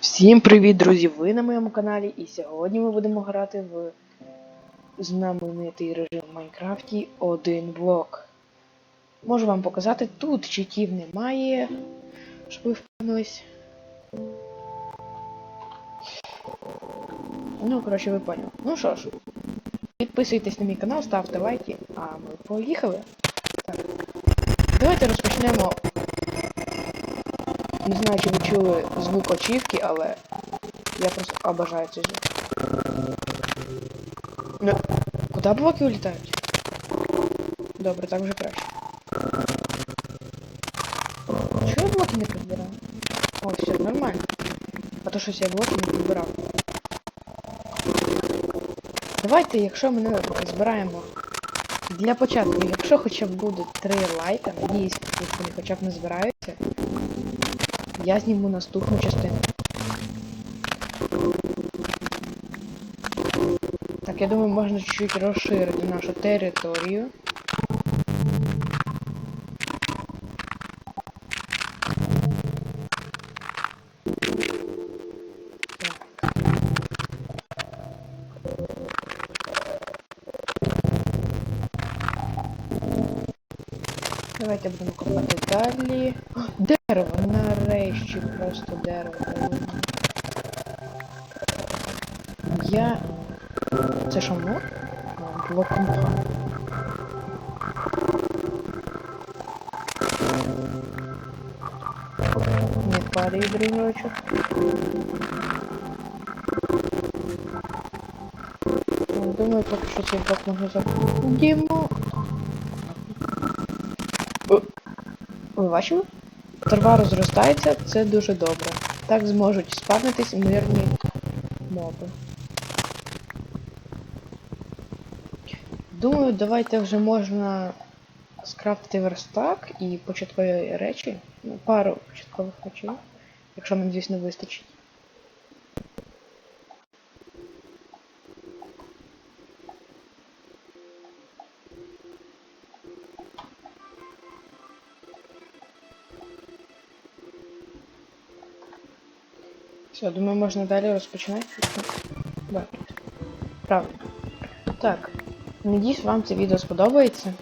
Всім привіт, друзі! Ви на моєму каналі, і сьогодні ми будемо грати в знаменитий режим в Майнкрафті один блок. Можу вам показати, тут читів немає, щоб ви впевнились. Ну, коротше, ви поняли. Ну що ж, підписуйтесь на мій канал, ставте лайки, а ми поїхали. Так. Давайте розпочнемо не знаю, чи ви чули звук очівки, але я просто обожаю цей звук. Ну, куди блоки улітають? Добре, так вже краще. Чого я блоки не підбирав? О, все, нормально. А то щось я блоки не підбирав. Давайте, якщо ми не збираємо для початку, якщо хоча б буде 3 лайка, надіюсь, вони хоча б не збираються, я зніму наступну частину. Так, я думаю, можна чуть-чуть розширити нашу територію. Давайте будемо копати далі. О, дерево! Нарешті просто дерево. Я... Це що, мор? Блок мха. Не падай, дружочок. Ну, Думаю, поки що цей блок можна забудемо. Ви бачимо, Трава розростається, це дуже добре. Так зможуть спавнитись мирні моби. Думаю, давайте вже можна скрафтити верстак і початкові речі. Ну, пару початкових речей, якщо нам, звісно, вистачить. Все, думаю, можна далі розпочинати. Да. Правильно. Так. Надіюсь, вам це відео сподобається.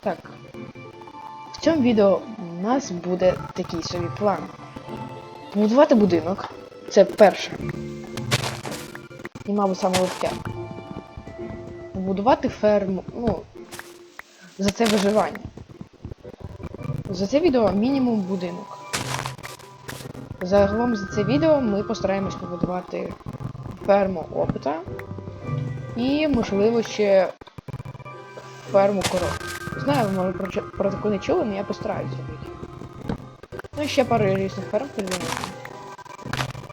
Так. В цьому відео у нас буде такий собі план. Побудувати будинок. Це перше. І, мабуть, саме легке. Побудувати ферму, ну, за це виживання. За це відео мінімум будинок. Загалом за це відео ми постараємось побудувати ферму опита і, можливо, ще ферму коров. Знаю, ви може про, про таку не чули, але я постараюсь зробити. Ну і ще пару різних ферм придумати.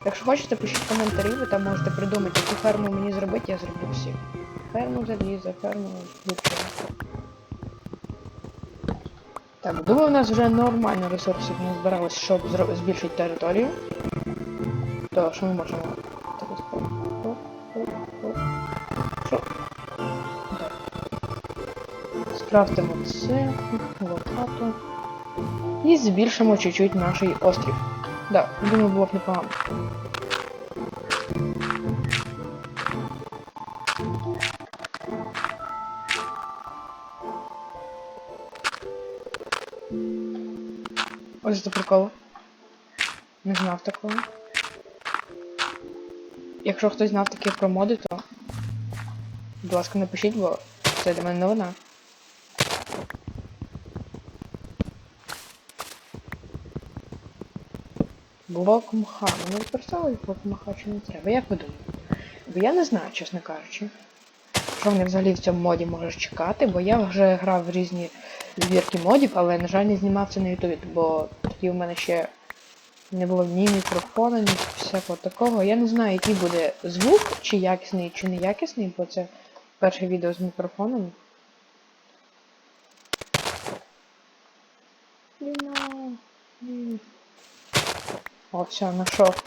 Якщо хочете, пишіть коментарі, ви там можете придумати, яку ферму мені зробити, я зроблю всі. Ферму заліза, ферму будь-що. Так, думаю, у нас вже нормально ресурсів не збиралось, щоб збільшити територію. То що ми можемо. Так, ось, оп, оп, оп, оп. Що? Так. Скрафтимо це, лопату. І збільшимо чуть-чуть наш острів. Да, думаю, було б непогано. Ось це прикол. Не знав такого. Якщо хтось знав таке про моди, то будь ласка, напишіть, бо це для мене новина. Блок мха. Мені використовують блок мха чи не треба? Як ви думаєте? Бо я не знаю, чесно кажучи. Що мене взагалі в цьому моді може чекати, бо я вже грав в різні збірки модів, але, на жаль, не знімав це на ютубі, бо тоді в мене ще не було ні мікрофона, ні всякого такого. Я не знаю, який буде звук, чи якісний, чи неякісний, бо це перше відео з мікрофоном. О, все, нашов.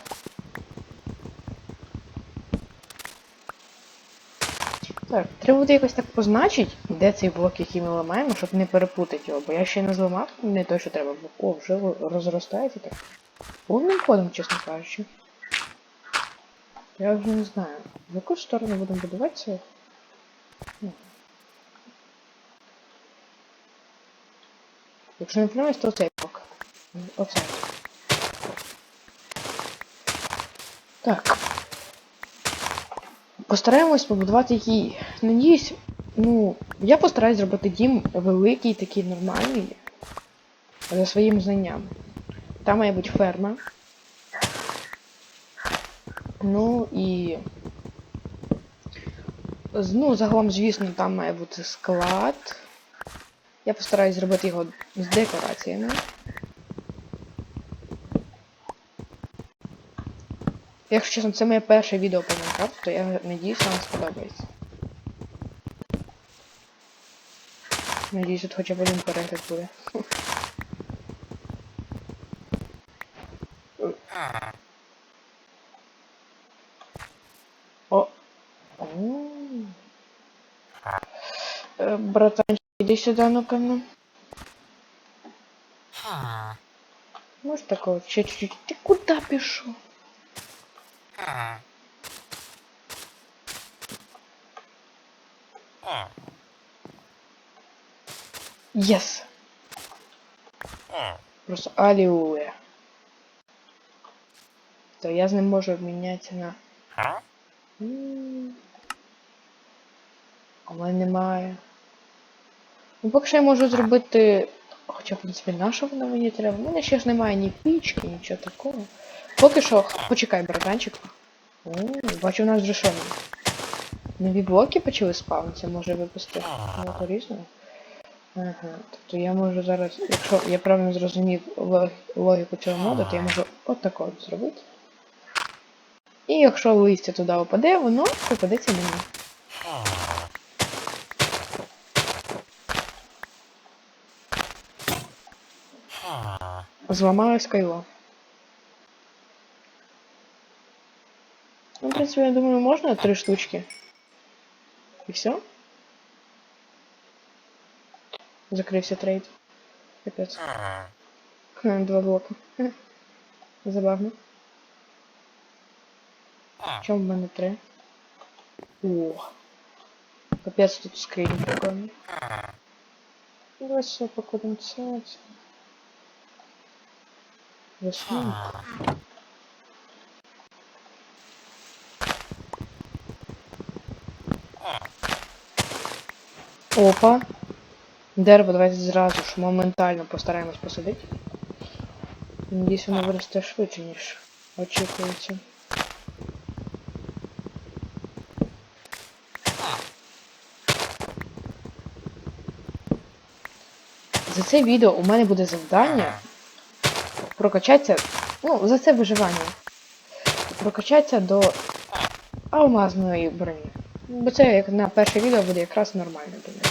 Так, треба буде якось так позначити, де цей блок, який ми ламаємо, щоб не перепутати його, бо я ще не зламав, не той, що треба, бо о, вже розростається так. Повним ходом, чесно кажучи. Я вже не знаю. В яку сторону будемо будувати це? Ну. Якщо не помиляюсь, то цей блок. Оце. Так. Постараємось побудувати який. Надіюсь, ну, я постараюсь зробити дім великий, такий нормальний. За своїм знанням. Там має бути ферма. Ну і. Ну, загалом, звісно, там має бути склад. Я постараюсь зробити його з декораціями. Якщо чесно, це моє перше відео по Майнкрафту, то я надіюсь, вам сподобається. Надіюсь, тут хоча б один перегляд буде. О. О. Е, Братанчик, іди сюди, ну-ка, ну. Може такого? Ще чуть-чуть. Єс! Просто алілуя. То я з ним можу обмінятися на. М. А мене немає. Ну, поки що я можу зробити. Хоча, в принципі, на що воно мені треба? У мене ще ж немає ні пічки, нічого такого. Поки що. Почекай, братанчик. О, бачу, у нас вже що. Нові блоки почали спавнитися, може випусти. Ну. Ага, тобто я можу зараз, якщо я правильно зрозумів логіку цього моду, то я можу от так от зробити. І якщо листя туди опаде, воно попадеться мені. Зламалось кайло. Ну, в принципі, я думаю, можна три штучки. І все? Закрився трейд. Капець. Ха, Два блока. Хе. Забавно. Чому в мене три? О. Капець тут скринь прикольний. Ну, Давай все покладемо це. це. Опа. Дерево давайте зразу ж моментально постараємось посадити. Надіюсь, воно виросте швидше, ніж очікується. За це відео у мене буде завдання прокачатися. Ну, за це виживання. Прокачатися до алмазної броні. Бо це як на перше відео буде якраз нормально для мене.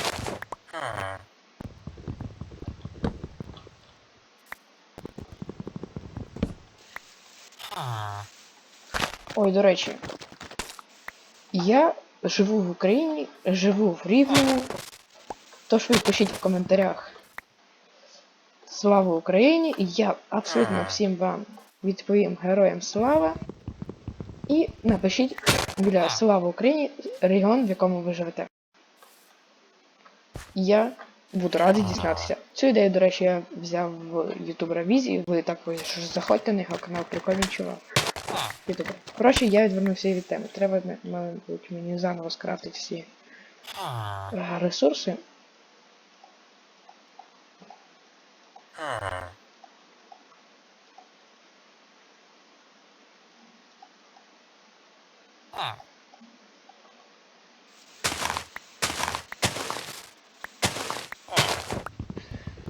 Ой, до речі, я живу в Україні, живу в Рівному. Тож ви пишіть в коментарях Слава Україні! І я абсолютно всім вам відповім героям слава. І напишіть біля Слава Україні регіон, в якому ви живете. Я буду радий дізнатися. Цю ідею, до речі, я взяв в YouTube ревізії. Ви також заходьте на його канал, прикольний чувак. Ютубер. Коротше, я відвернувся від теми. Треба, мабуть, мені заново скрафтити всі е, ресурси.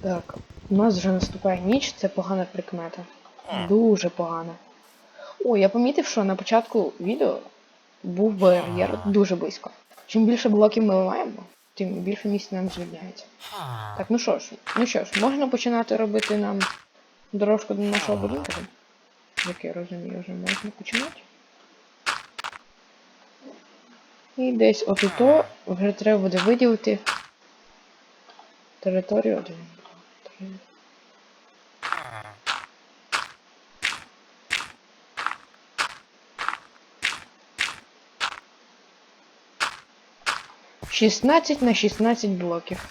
Так, у нас вже наступає ніч, це погана прикмета. Дуже погана. О, я помітив, що на початку відео був бар'єр дуже близько. Чим більше блоків ми ламаємо, тим більше місця нам звільняється. Так, ну що ж, ну що ж, можна починати робити нам дорожку до нашого будинку? як я розумію, вже можна починати. І десь отуто вже треба буде виділити територію. Один, два, три. Шістнадцять на 16 блоків.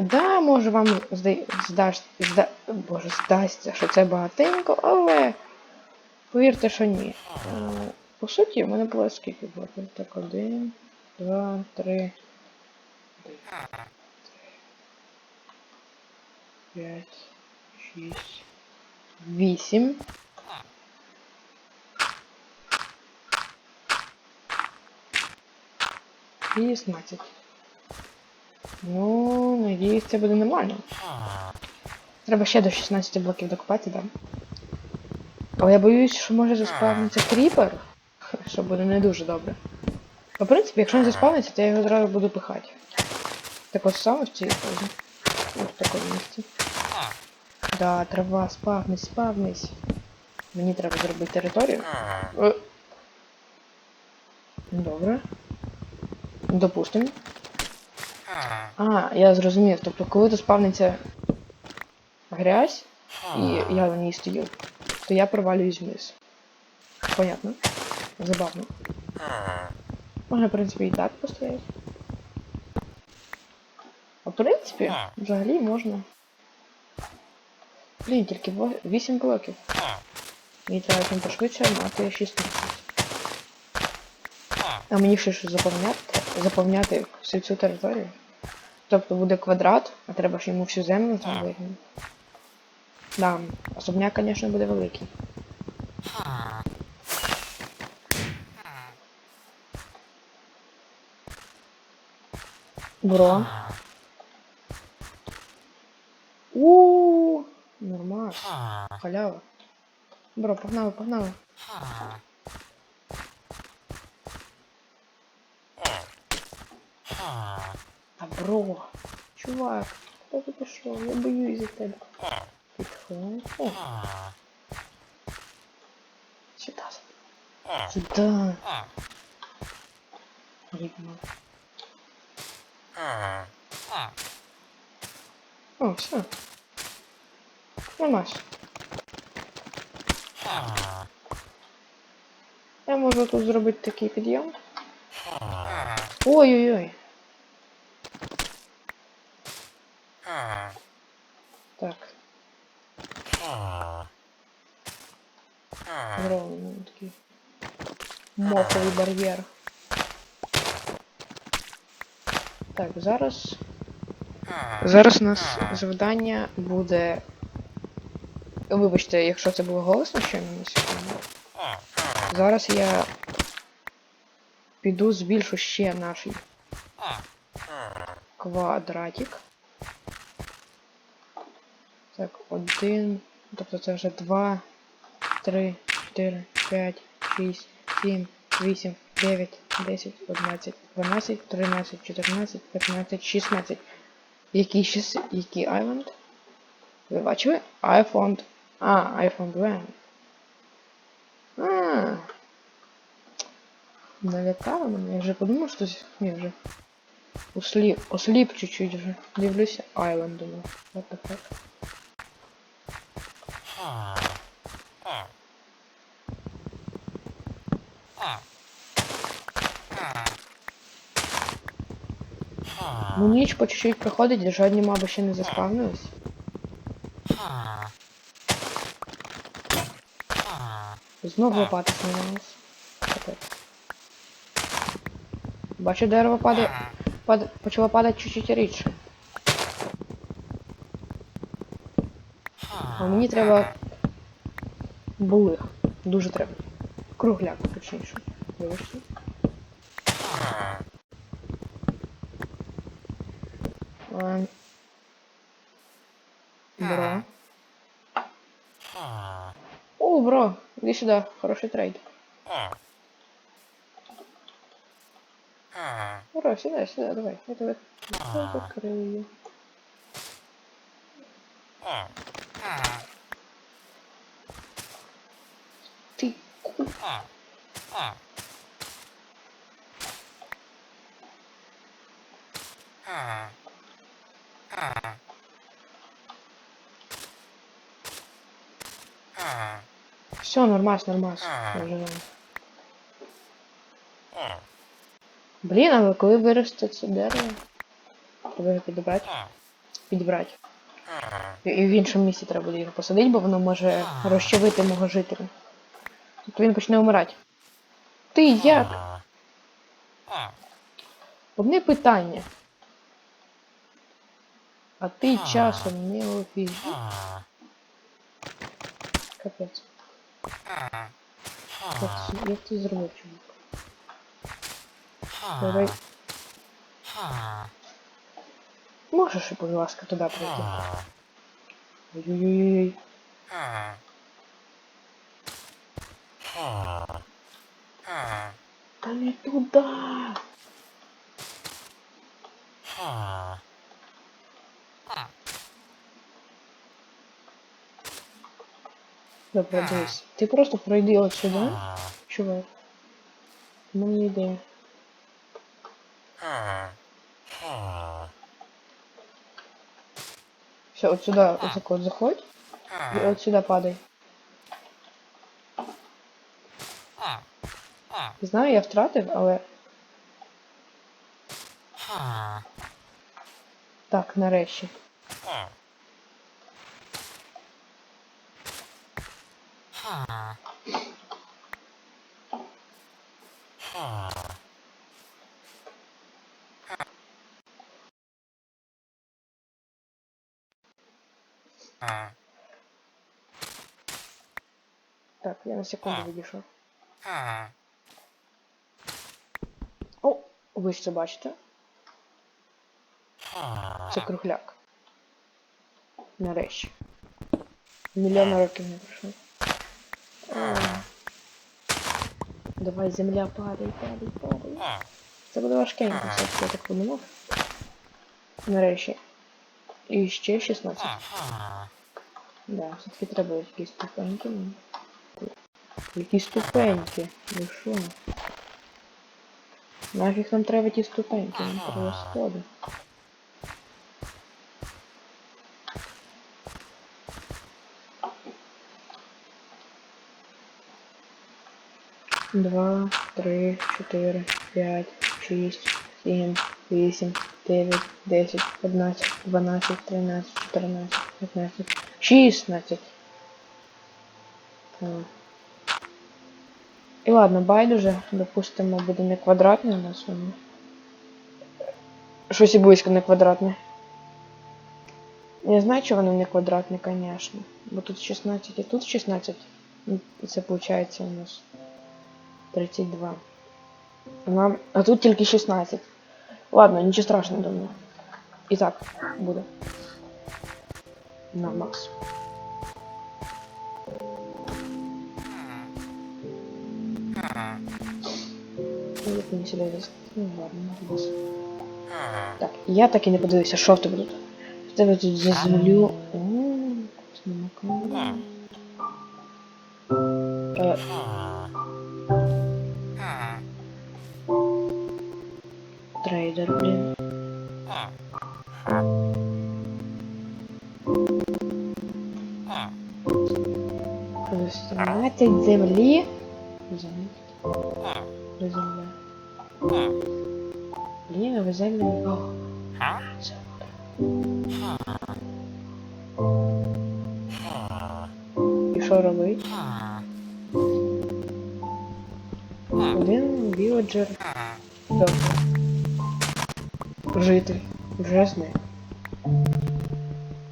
Да, може вам зда... здаш... зда... Боже, здасться, що це багатенько, але повірте, що ні. По суті, в мене було скільки блоків? Так, один, два, три. П'ять, шість, вісім. Шістнадцять. Ну, надіюсь, це буде нормально. Треба ще до 16 блоків докопати, да. Але я боюсь, що може заспавниться кріпер, що буде не дуже добре. В принципі, якщо він заспавниться, то я його зразу буду пихати. Так ось саме в цій позі. Ось в такому місці. Да, трава, спавнись, спавнись. Мені треба зробити територію. Добре. Допустимо. А, я зрозумів. Тобто, коли тут спавниться грязь, і я на ній стою, то я провалююсь вниз. Понятно. Забавно. Можна, в принципі, і так постояти. А в принципі, взагалі можна. Блін, тільки 8 блоків. Мені треба там пошвидше мати 16. А мені ще щось заповняти, заповняти всю цю територію. Тобто буде квадрат, а треба ж йому всю землю зробити. Да, особняк, звісно, буде великий. Бро. Халява. Бро, погнали, погнали. А бро, чувак, куди ти пішов? Я боюсь за тебе. Тихо. Сюда. Сюда. Рівно. О, все. Нормально. Я можу тут зробити такий підйом. Ой-ой-ой. Так. Ну, такий моховий бар'єр. Так, зараз. Зараз у нас завдання буде. Вибачте, якщо це було голосно ще на секунду. Зараз я піду збільшу ще наш квадратик. Так, один. Тобто це вже два, три, чотири, п'ять, шість, сім, вісім, дев'ять, десять, одинадцять, дванадцять, тринадцять, чотирнадцять, п'ятнадцять, шістнадцять. Який ще який айленд? Ви бачили? Found... А, I found land. А. Налякало мене. Я вже подумав, що... Ні, вже... Осліп, осліп чуть-чуть вже. Дивлюся, айленд думаю. What the fuck? Ну ніч по чуть-чуть проходить, і жодні моби ще не заспавнились. Знов лопата. Капець. Бачу, дерево падає. Пад... Почало падати чуть-чуть рідше. А мені треба булих. Дуже треба. Кругляк, точніше. Вибачте. Ем. сюда. Хороший трейд. Ура, сюда, сюда, давай. Это вот закрыли. Ты ку... Все, нормас, нормас. Живемо. Блін, але коли виросте це дерево, треба його підібрати. Підібрати. І в іншому місці треба буде його посадити, бо воно може розчавити мого жителя. Тобто він почне вмирати. Ти як? Одне питання. А ти часом не офіжі. Капець. Це- як ти зробив, чувак? Давай. Можеш, будь ласка, туди прийти? Ой-ой-ой. Та не туди. Добре, дивись. Ти просто пройди от сюди, чувак. Ну, не ідея. Все, от сюди, ось так от заходь. І от сюди падай. Знаю, я втратив, але. Так, нарешті. Так, я на секунду відійшов. О, ви ж це бачите? Це кругляк. Нарешті. Мільйон років не пройшло. Давай, земля, падай, падай, падай. Це буде важкенько, все-таки я так подумав. Нарешті. І ще 16. Да, все-таки треба якісь ступеньки. Які ступеньки? Ви що? Нафіг нам треба ті ступеньки, нам треба сходи. Два, три, чотири, п'ять, шість, сім, вісім, дев'ять, десять, одинадцять, дванадцять, тринадцять, чотирнадцять, п'ятнадцять, шістнадцять. Так. І ладно, байдуже, допустимо, буде не квадратне у нас воно. Щось і близько не квадратне. Я знаю, що воно не квадратне, звісно. Бо тут 16 і тут 16. Ну, І це виходить у нас 32. Нам... а тут тільки 16. Ладно, нічого страшного думаю. І так буде. На макс. Ну, ладно. Так, я так і не подивився, що в тебе тут. В тебе тут за Вісімнадцять землі. Земля. Блін, а ви землі. І що робить? Один біоджер. Добре. Жити. Вже.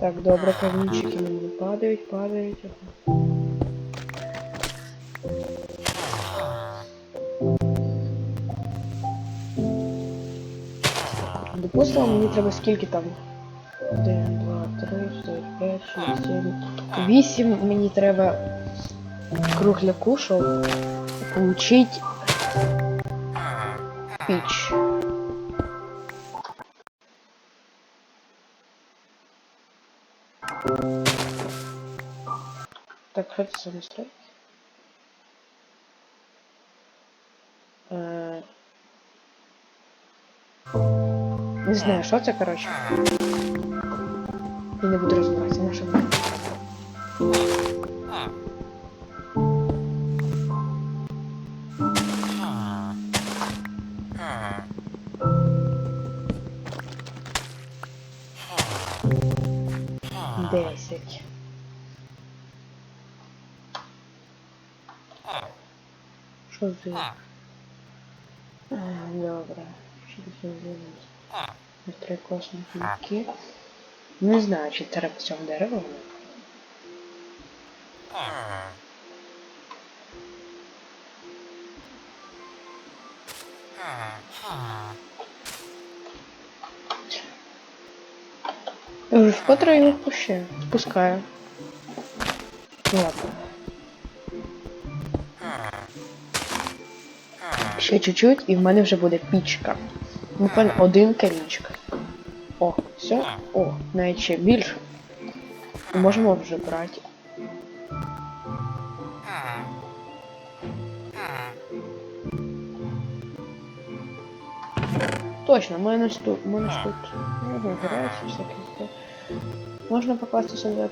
Так, добре, камінчики мені падають, падають. Допустимо, мені треба скільки там? 1, 2, 3, 4, 5, 6, 7, 8 мені треба кругляку, щоб получить піч. Так, що це настрой? Не знаю, що це, коротше. І не буду розбиратися, на що мені. Десять. Що це? А, Добре. Що це зробити? Три космос кнопки. Не знаю, чи треба цьому дереву. Я вже вкотре його впущаю. Спускаю. Ладно. Ще чуть-чуть і в мене вже буде пічка. Буквально один камінчик. О, все. О, навіть ще більше. Можемо вже брати. Точно, в мене ж тут, в мене ж тут. Ну, вибирається всяке. таке. Можна покласти сюди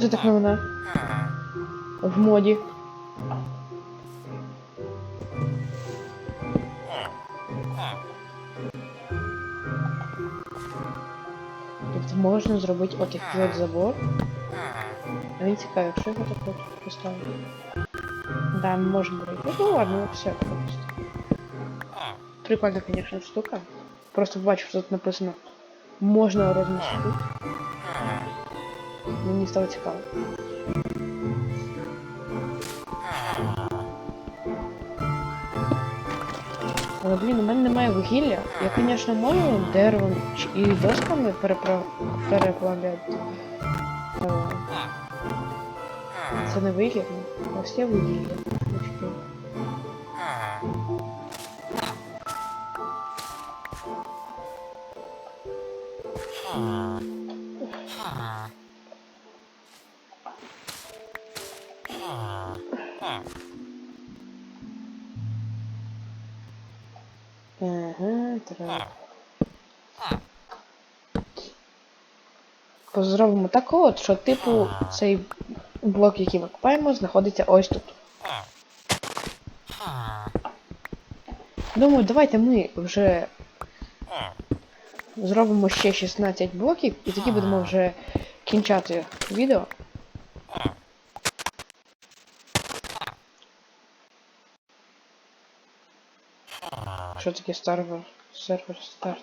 Це так новина. В моді. Тобто можна зробити отакий от забор. А він цікавий, якщо його так от поставити. Да, ми можемо робити. Ну ладно, все просто. Прикольна, конечно, штука. Просто бачу, що тут написано. Можна розмістити. Мені стало цікаво. Але, блін, у мене немає вугілля. Я, звісно, можу деревом і досками перепра... переплавляти. Але Це не вигідно. а є вугілля. Ага, треба. Так от, що типу цей блок, який ми купаємо, знаходиться ось тут. Думаю, давайте ми вже зробимо ще 16 блоків і тоді будемо вже кінчати відео. Що таке сервер? Сервер старт.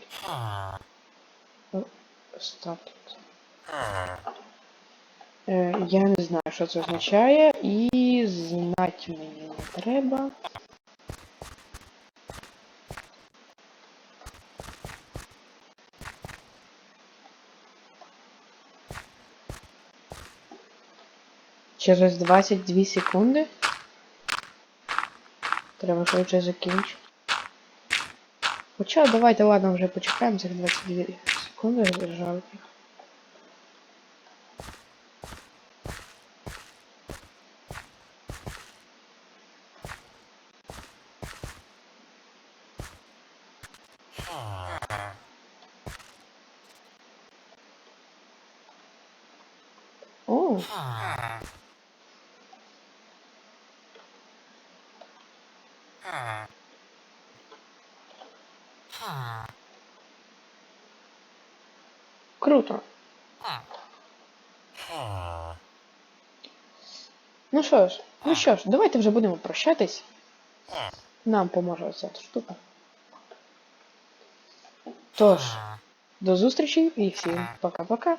Ну, Старт. Е, я не знаю, що це означає, і знати мені не треба. Через 22 секунди. Треба швидше закінчити. Хоча давайте ладно вже почекаємо цих 22 секунди державки. О, круто. Ну що ж, ну що ж, давайте вже будемо прощатись. Нам поможе ця штука. Тож, до зустрічі і всім пока-пока.